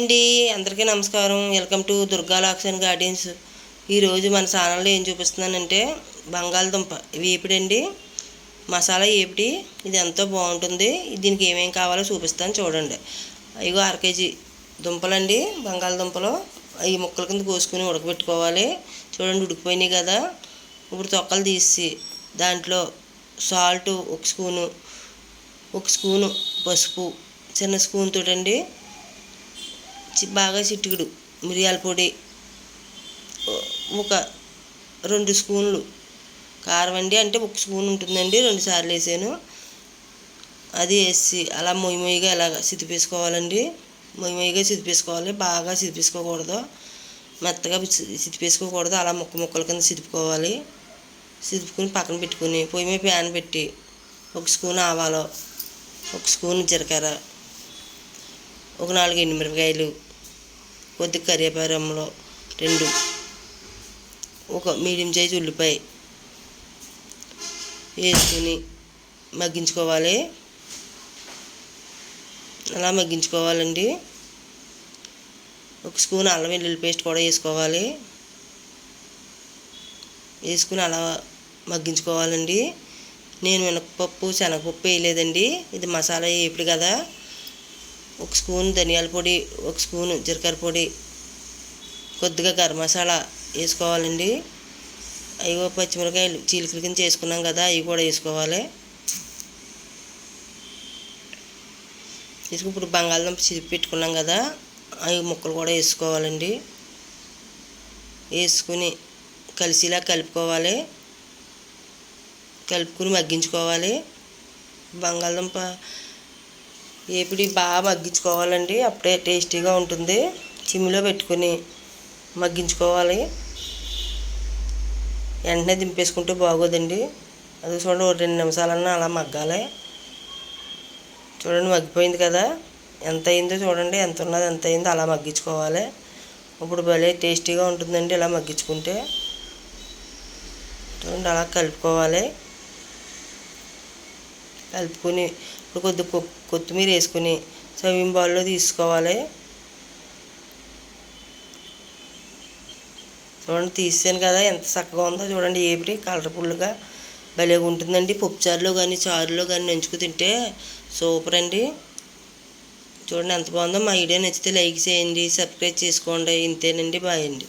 అండి అందరికీ నమస్కారం. వెల్కమ్ టు దుర్గా లాక్సన్ గార్డెన్స్. ఈరోజు మన ఛానల్లో ఏం చూపిస్తున్నానంటే బంగాళదుంప. వేపిడండి మసాలా వేపిడి ఇది ఎంతో బాగుంటుంది. దీనికి ఏమేమి కావాలో చూపిస్తాను చూడండి. ఇగో అర కేజీ దుంపలండి బంగాళదుంపలు. ఈ ముక్కల కింద కోసుకుని ఉడకబెట్టుకోవాలి. చూడండి ఉడికిపోయినాయి కదా. ఇప్పుడు తొక్కలు తీసి దాంట్లో సాల్ట్ ఒక స్పూను ఒక స్పూను పసుపు చిన్న స్పూన్ తోటండి. బాగా చిట్టుకుడు మిరియాల పొడి ఒక రెండు స్పూన్లు. కారం అండి అంటే ఒక స్పూన్ ఉంటుందండి రెండు సార్లు వేసాను. అది వేసి అలా మొయ్యి మొయ్యిగా ఇలాగ సితిపేసుకోవాలండి మొయ్యి మొయ్యిగా సితిపేసుకోవాలి బాగా సిద్ధిపేసుకోకూడదు మెత్తగా సిద్ధిపేసుకోకూడదు సితిపేసుకోకూడదు అలా ముక్క ముక్కల కింద సితుపుకోవాలి సితుపుకుని పక్కన పెట్టుకుని పొయ్యి మీద ప్యాన్ పెట్టి ఒక స్పూన్ ఆవాలు ఒక స్పూన్ జీలకర్ర ఒక నాలుగు ఎండుమిరపకాయలు కొద్దిగా కరివేపారంలో రెండు ఒక మీడియం సైజు ఉల్లిపాయ వేసుకుని మగ్గించుకోవాలి. అలా మగ్గించుకోవాలండి. ఒక స్పూన్ అల్లం వెల్లుల్లి పేస్ట్ కూడా వేసుకోవాలి. వేసుకుని అలా మగ్గించుకోవాలండి. నేను మినపప్పు శనగపప్పు వేయలేదండి. ఇది మసాలా వేపుడు కదా. ఒక స్పూన్ ధనియాల పొడి ఒక స్పూన్ జీలకర్ర పొడి కొద్దిగా గరం మసాలా వేసుకోవాలండి. అయ్యో పచ్చిమిరకాయలు చీలికల కింద చేసుకున్నాం కదా అవి కూడా వేసుకోవాలి. తీసుకుని ఇప్పుడు బంగాళదుంప చిరిపి పెట్టుకున్నాం కదా అవి ముక్కలు కూడా వేసుకోవాలండి. వేసుకుని కలిసిలా కలుపుకోవాలి. కలుపుకుని మగ్గించుకోవాలి. బంగాళదుంప ఏపిడి బాగా మగ్గించుకోవాలండి. అప్పుడే టేస్టీగా ఉంటుంది. చిమ్మిలో పెట్టుకుని మగ్గించుకోవాలి. వెంటనే దింపేసుకుంటే బాగోదండి. అది చూడండి ఒక రెండు నిమిషాలన్నా అలా మగ్గాలి. చూడండి మగ్గిపోయింది కదా. ఎంత అయిందో చూడండి ఎంత ఉన్నది ఎంత అయిందో అలా మగ్గించుకోవాలి. ఇప్పుడు భలే టేస్టీగా ఉంటుందండి ఇలా మగ్గించుకుంటే. చూడండి అలా కలుపుకోవాలి. కలుపుకొని ఇప్పుడు కొద్ది కొ- కొత్తిమీర వేసుకుని సర్వింగ్ బౌల్లో తీసుకోవాలి. చూడండి తీసాను కదా ఎంత చక్కగా ఉందో చూడండి ఏపిడి కలర్ఫుల్గా భలేగా ఉంటుందండి. పప్పుచారులో కానీ చారులో కానీ నంచుకు తింటే సూపర్ అండి. చూడండి ఎంత బాగుందో. మా వీడియో నచ్చితే లైక్ చేయండి సబ్స్క్రైబ్ చేసుకోండి. ఇంతేనండి. బాయ్ అండి.